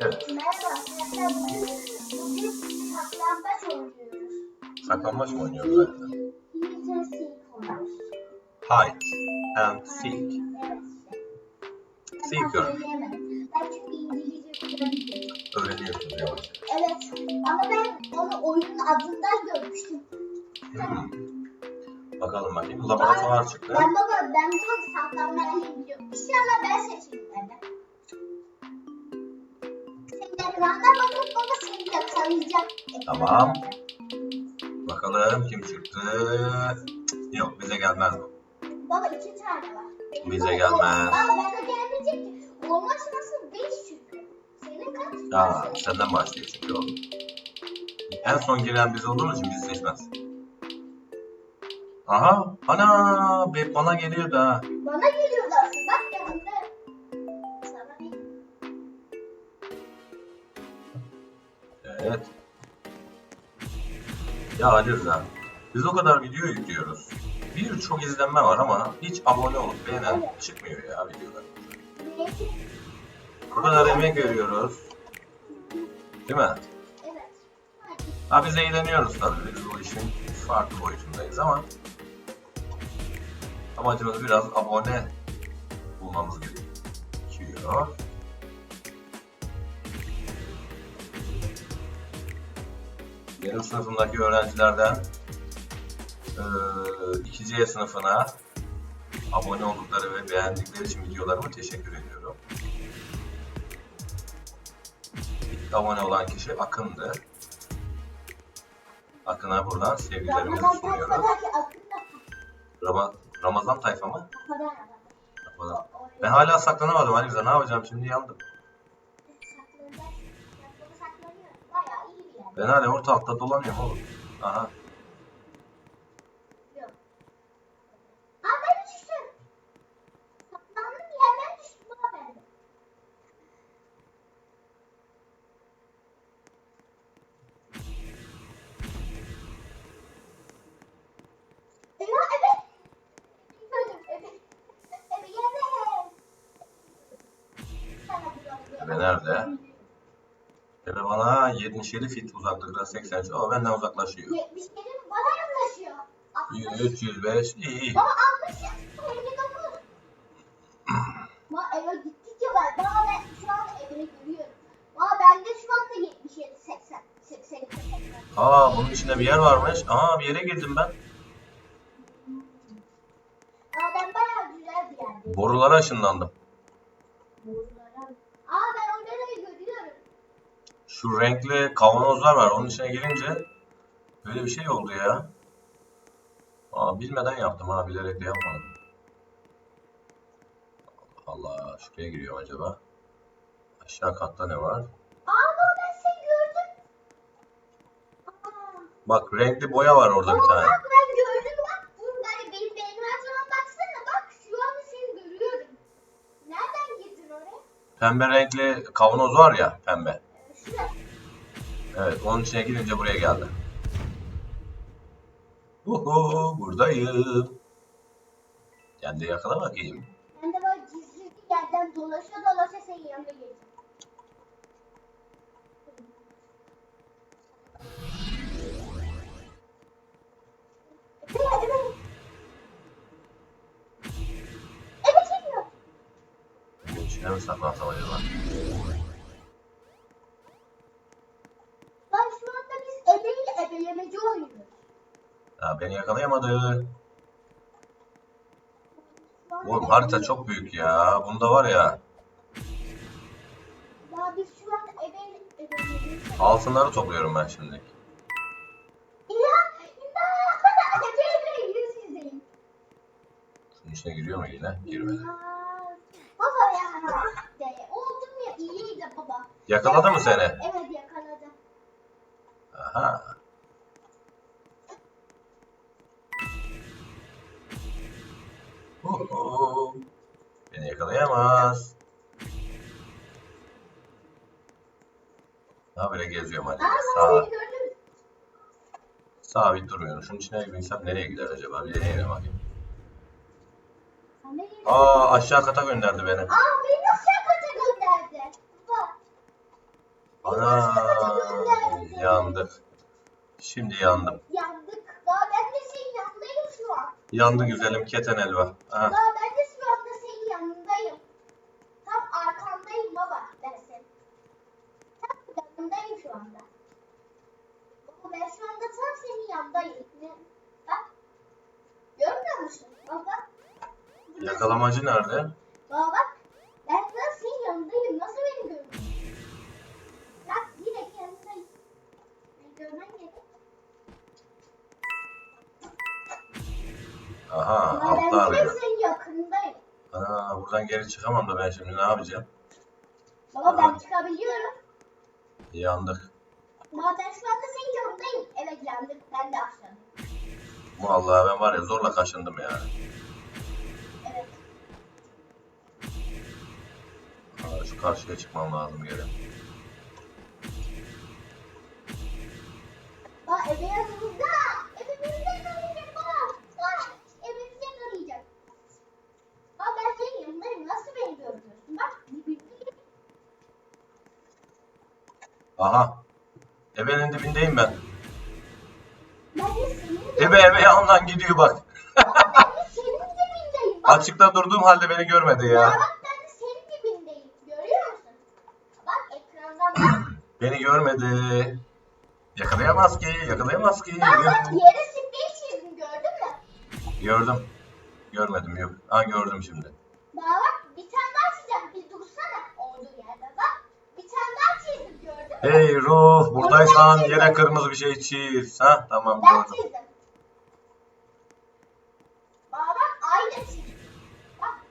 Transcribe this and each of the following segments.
Evet. Merhaba arkadaşlar. Bugün, bugün saklambaç oynuyoruz. Mı oynuyoruz zaten? Hide and seek oynuyoruz. Hide and seek. Evet. Seeker. Ben çünkü İngilizce kullanıyorum. Öğreniyorsunuz yavaş. Evet. Ama ben onu oyunun adından görmüştüm. Hmm. Bakalım bakayım. Laboratuvar çıktı. Ben baba ben bu saklanmayı biliyorum. İnşallah ben seçeyim ben de. Senin ekranda bakıp baba seni yakalayacak. Tamam. Bakalım kim çıktı. Yok bize gelmez bu. Baba iki tane var. Bize gelmez. Aa bana gelmeyecek ki. Olmaz nasıl beş çünkü. Senin kaç? Aa, senden başlıyor çünkü oğlum. En son giren biz olduğumuz için bizi seçmez. Aha, ana, be- bana geliyor da. Bana geliyordu Evet. Ya Ali Rıza, biz o kadar video yüklüyoruz. Birçok izlenme var ama hiç abone olup beğenen çıkmıyor ya videolar. Bu kadar emek veriyoruz. Değil mi? Evet. Ha biz eğleniyoruz tabii. Biz bu işin farklı boyutundayız ama amacımız biraz abone bulmamız gerekiyor. Benim sınıfımdaki öğrencilerden eee 2C sınıfına abone oldukları ve beğendikleri için videolarıma teşekkür ediyorum. İlk abone olan kişi Akın'dı. Akın'a buradan sevgilerimizi Ramazan sunuyoruz. Rama- Ramazan tayfa mı? Ramazan. Ben hala saklanamadım Ali Rıza. Ne yapacağım şimdi yandım. Ben hala ortalıkta dolanıyorum oğlum. Aha. Yok. Aa ben düştüm. Saklandığım yerden düştüm baba ben de. Eyvah evet. Gördüm evet. Evet evet. Sana bir Ebe nerede? Ebe bana 77 fit uzaklıkta 83. O benden uzaklaşıyor. 77 bana yaklaşıyor. 60. 305 iyi iyi. Baba 60 ya. 59. Ma eve gittikçe var. Baba ben şu an evini görüyorum. Baba bende şu anda 77, 80, 80, 80. Aa bunun içinde bir yer varmış. Aa bir yere girdim ben. Aa ben bayağı güzel bir yerdeyim. Borulara ışınlandım. Aa ben onları görüyorum. Şu renkli kavanozlar var. Onun içine girince böyle bir şey oldu ya. Aa bilmeden yaptım ha. Bilerek de yapmadım. Allah şuraya giriyor acaba. Aşağı katta ne var? Aa baba ben seni gördüm. Bak renkli boya var orada bir tane. bak ben gördüm bak. Burada benim benim etrafıma baksana bak. Şu an seni görüyorum. Nereden girdin oraya? Pembe renkli kavanoz var ya pembe. Evet onun içine girince buraya geldi. Uhu buradayım. Kendi yakala bakayım. Ben de böyle gizli yerden dolaşa dolaşa senin yanına geleceğim. Geliyor. Bunun içine mi saklansam acaba? Bak şu anda biz ebelemeci oynuyoruz. Ha, beni yakalayamadı. Oğlum harita çok büyük ya. Bunda var ya. Ya biz şu ebeyle ebelemeci Altınları topluyorum ben şimdi. Şunun içine giriyor mu yine? Girmedi. Baba ya. Oldum ya iyiydi baba. Yakaladı mı seni? Evet yakaladı. Aha. Uhu. Beni yakalayamaz. Ha böyle geziyorum hadi. Sağ, sabit durmuyorum. Şunun içine binsem nereye gider acaba? Bir deneyelim bakayım. Aa aşağı kata gönderdi beni. Aa beni aşağı kata gönderdi. Baba. Ana yandık. Şimdi yandım. Yandık. Daha ben de senin yanındayım şu an. Yandı güzelim keten elva. Aha. Daha ben de şu anda senin yanındayım. Tam arkandayım baba ben senin. Tam yanındayım şu anda. Baba ben şu anda tam senin yanındayım. Bak. Görmüyor musun baba? Burada- Yakalamacı nerede? Aha altta arıyor. senin yakındayım. Ana buradan geri çıkamam da ben şimdi ne yapacağım? Baba ben çıkabiliyorum. Yandık. Baba ben şu anda senin yanındayım. Evet yandık. Ben de aşağıdayım. Vallahi ben var ya zorla kaşındım yani. Evet. Aa, şu karşıya çıkmam lazım geri. Baba eve yanımızda. Evimizden arayacak baba. Bak evimizden arayacak. Baba ben senin yanındayım. Nasıl beni görüyorsun? Bak dibindeyim. Aha. Ebenin dibindeyim ben. Ben Ebe ebe yandan gidiyor bak. Baba ben de senin dibindeyim. Bak. Açıkta durduğum halde beni görmedi Ya. Bak ben de senin dibindeyim. Görüyor musun? Bak ekrandan bak. Beni görmedi. Yakalayamaz ki, yakalayamaz ki. Bak yere sprey çizdim gördün mü? Gördüm. Görmedim yok. Ha gördüm şimdi. Bak bak bir tane daha çizeceğim. Bir dursana olduğu yerde bak. Bir tane daha çizdim gördün mü? Hey ruh buradaysan yere kırmızı bir şey çiz. Ha tamam Ben gördüm. çizdim. Bak çizdim.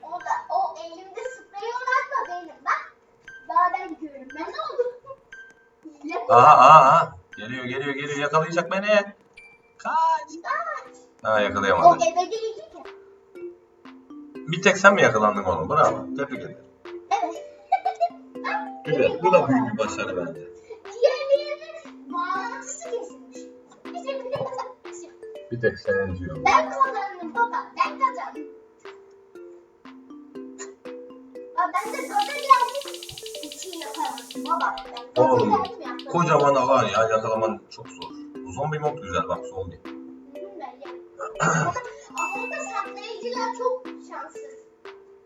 O da o elimde sprey olan da benim bak. Daha ben görünmez oldum. Hile bu. Aha aha aha. Geliyor geliyor geliyor yakalayacak beni. Kaç. Kaç. Ha O yakalayamadım. ebe değildi ki. Bir tek sen mi yakalandın oğlum? Bravo. Tebrik ederim. Evet. Bak, Güzel. Bu da büyük bir başarı bence. Bir tek sen diyor. Ben kazandım baba. Ben kazandım. Aa, ben de gaza geldim. İçini yakaladım baba. Ben gaza Oğlum geldim yaptım. kocaman alan ya yakalaman çok zor. Zombi mod güzel bak zombi. Ama ama saklayıcılar çok şanssız.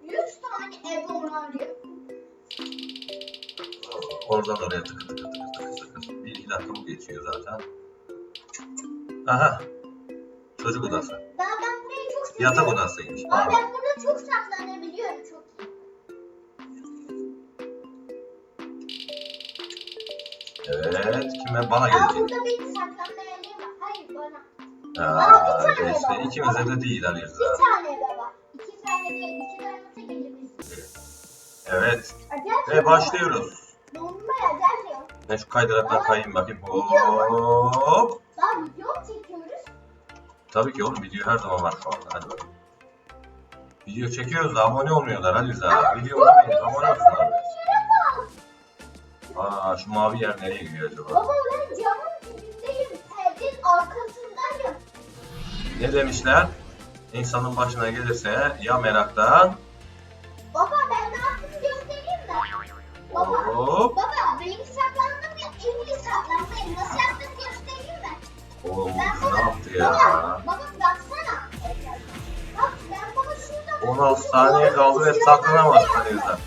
100 tane ev onu arıyor. Oradan oraya tıkır tıkır tıkır tıkır tıkır. Bir iki dakika bu geçiyor zaten. Aha. Çocuk odası. Daha ben burayı çok seviyorum. Yatak odasıymış. Pardon. ben burada çok saklanabiliyorum çok iyi. Evet. Kime? Bana Aa, gelecek. burada benim saklanma yerim var. Hayır bana. Aa, bir tane var. ikimize de değil Rıza. Bir tane baba. İki tane değil. İki tane olsa gelebiliriz. Evet. Acayip Ve başlıyoruz. Dondurma ya gel Ben şu kaydıraktan kayayım bakayım. Hop. Tabii ki oğlum video her zaman var şu anda. Hadi bakalım. Video çekiyoruz da abone olmuyorlar Ali Rıza. Video olmayın. Abone olsunlar. Aa şu mavi yer nereye gidiyor acaba? Baba ben camın dibindeyim. Perdenin arkasındayım. Ne demişler? İnsanın başına gelirse ya meraktan Oğlum ne yaptı Baba, ya? baba baksana. Bak ben baba şurada. 16 saniye kaldı ve saklanamadım Ali Rıza.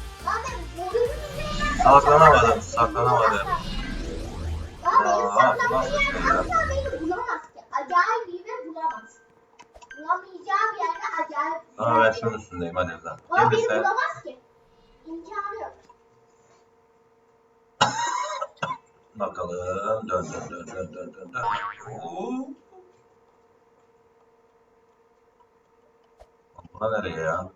Saklanamadım, saklanamadım. Aa, nasıl şey ya? bulamaz ki. Acayip iyi ve bulamaz. Bulamayacağı bir yerde acayip Aa ben şunun üstündeyim Ali Rıza. Ama beni bulamaz ki. İmkanı yok. Bakalım. Dön dön dön dön dön dön dön. Hop. Bura nereye ya?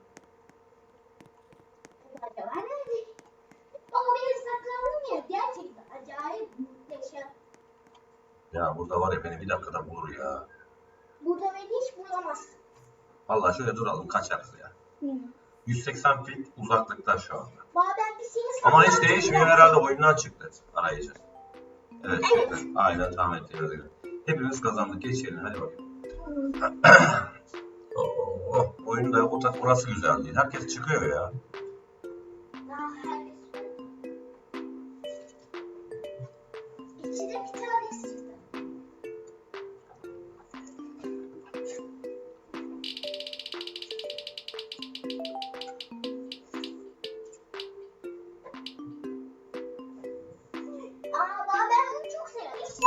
Ama benim saklandığım yer gerçekten acayip muhteşem. Ya burada var ya beni bir dakikada bulur ya. Burada beni hiç bulamaz. Vallahi şöyle duralım kaçarız ya. 180 feet uzaklıkta şu anda. Bazen bir seni Ama hiç değişmiyor herhalde oyundan çıktı arayıcı. Evet çıktı. Aynen tahmin ettiğimiz gibi. Hepimiz kazandık. Geçelim hadi bakalım. Oo, oyunda o ta- orası güzel değil. Herkes çıkıyor ya. İçinde bir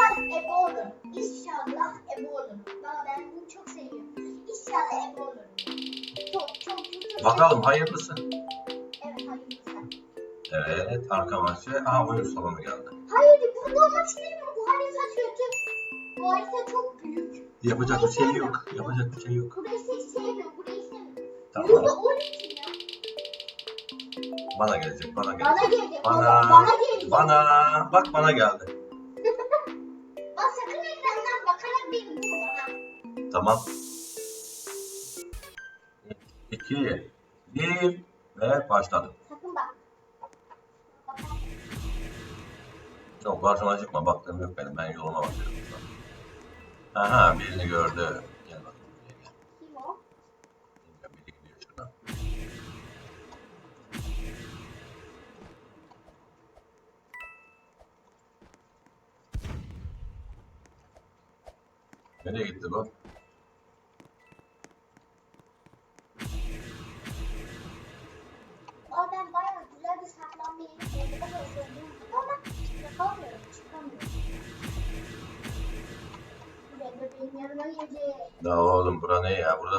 İnşallah ebe olur. İnşallah ebe olur. Baba ben bunu çok seviyorum. İnşallah ebe olur. Çok çok çok çok Bakalım hayırlısı. Evet hayırlısı. Evet arka bahçe. Aha oyun salonu geldi. Hayır burada olmak istemiyorum. Bu harita kötü. Bu harita çok büyük. Yapacak bir şey yok. Yapacak bir şey yok. Burayı sevmiyorum. Burayı sevmiyorum. Tamam. Burada 12 ya. Bana gelecek. Bana Bana gelecek. Bana. Bana, bana geldi. Bana. Bak bana geldi. Tamam. 2 1 ve başladım. Yok karşıma çıkma. Baktığım yok benim. Ben yoluma bakıyorum. Aha birini gördü. Gel bakalım. Kim o? Bilmiyorum, Biri gidiyor şuradan. Nereye gitti bu?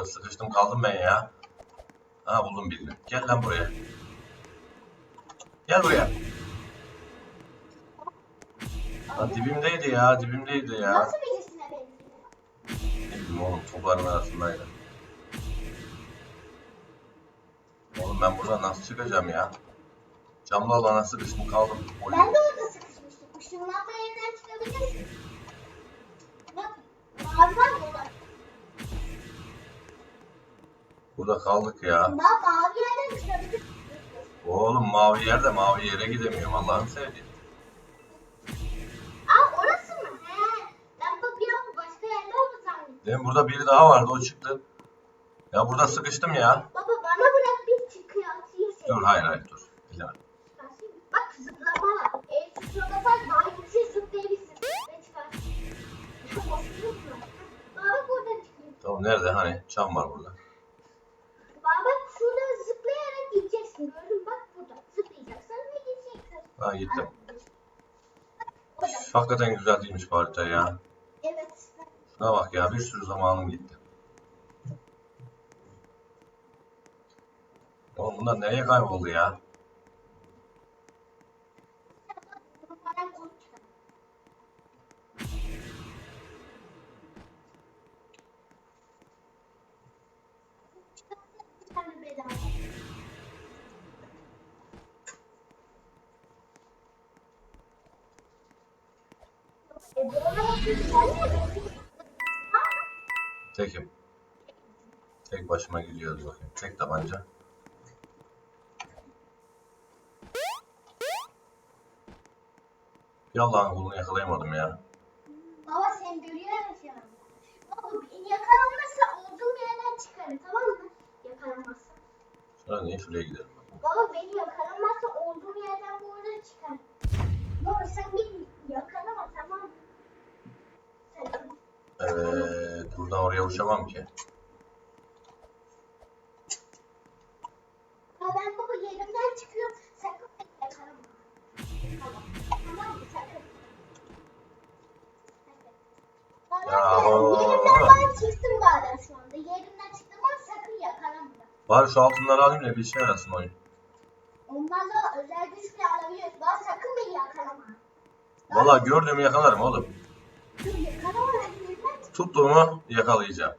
Burada sıkıştım kaldım ben ya. Ha buldum birini. Gel lan buraya. Gel buraya. Lan dibimdeydi ya, dibimdeydi ya. Nasıl birisine benziyor? Ne bileyim oğlum topların arasındaydı. Oğlum ben buradan nasıl çıkacağım ya? Camlı alana sıkıştım kaldım. Oy. Ben de Burada kaldık ya. Bak mavi yerden çıkabilirsin. Oğlum mavi yerde mavi yere gidemiyorum Allah'ını sevdiğim. Aa orası mı? He. Ben bak bir an başka yerde oldu zannettim. Demin burada biri daha vardı o çıktı. Ya burada sıkıştım ya. Baba bana bırak bir çıkıyatıyı seni. Dur hayır hayır dur. Bilmem. Bak zıplama. Eğer zıplamasan daha yüksek zıplayabilirsin. Ve çıkar. Çıkıyor. Tamam nerede hani çam var burada. Baba bak şurada zıplayarak gideceksin. Bak burada. Zıplayacaksın ve gideceksin. Ha gittim. Hakikaten güzel değilmiş bu harita ya. Evet. Şuna bak ya bir sürü zamanım gitti. Oğlum bunlar nereye kayboldu ya? Tekim. Tek başıma gidiyoruz bakayım. Tek tabanca. Bir Allah'ın kulunu yakalayamadım ya. Baba sen görüyorum şu anda. Baba beni yakalanmazsa olduğum yerden çıkarım tamam mı? Yakalanmazsa. Şuna niye şuraya gidelim. Baba beni yakalanmazsa olduğum yerden bu arada çıkar. Baba sen beni yakalama tamam mı? Sen Evet, buradan oraya uçamam ki. Ya ben baba yerimden çıkıyorum. Sakın beni yakalama. Tamam. Tamam mı? Sakın. Sakın. Ya, Baba, o- yerimden ben çıktım bari şu anda. Yerimden çıktım ama sakın yakalama. Bari şu altınları alayım da bir işe yarasın oyun. Onlarla özel güçle alabiliyoruz. Baba sakın beni yakalama. Valla gördüğümü yakalarım oğlum. Dur yakalama ben yerimden çık. Tuttuğumu yakalayacağım.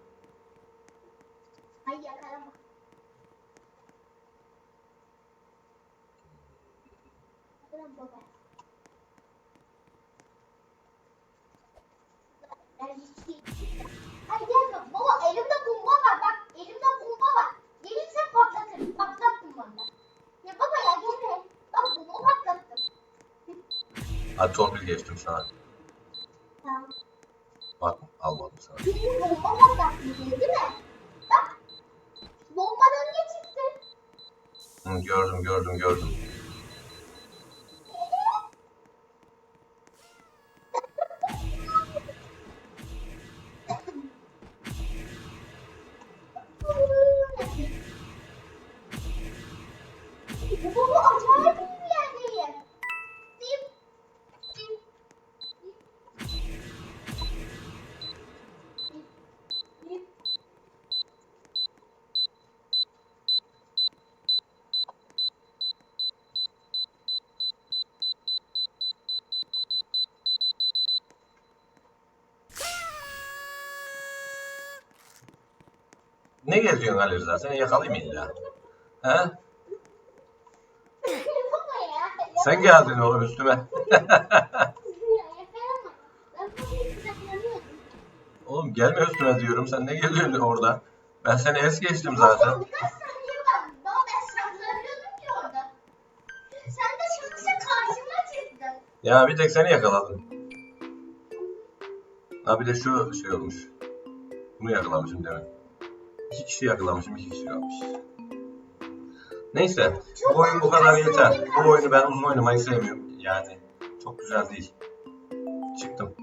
Hadi torpil geçtim sana. Tamam. Bak almadım sana. Çünkü bomba patlattım değil mi? Bak. Bombadan ne çıktı? Hı, gördüm gördüm gördüm. Ne geziyorsun Ali Rıza? Seni yakalayayım illa. He? Sen geldin oğlum üstüme. Oğlum gelme üstüme diyorum. Sen ne geliyorsun orada? Ben seni es geçtim zaten. Ya bir tek seni yakaladım. Ha bir de şu şey olmuş. Bunu yakalamışım demin. İki kişi yakalamışım, iki kişi kalmış. Neyse, bu oyun bu kadar yeter. Bu oyunu ben uzun oynamayı sevmiyorum. Yani çok güzel değil. Çıktım.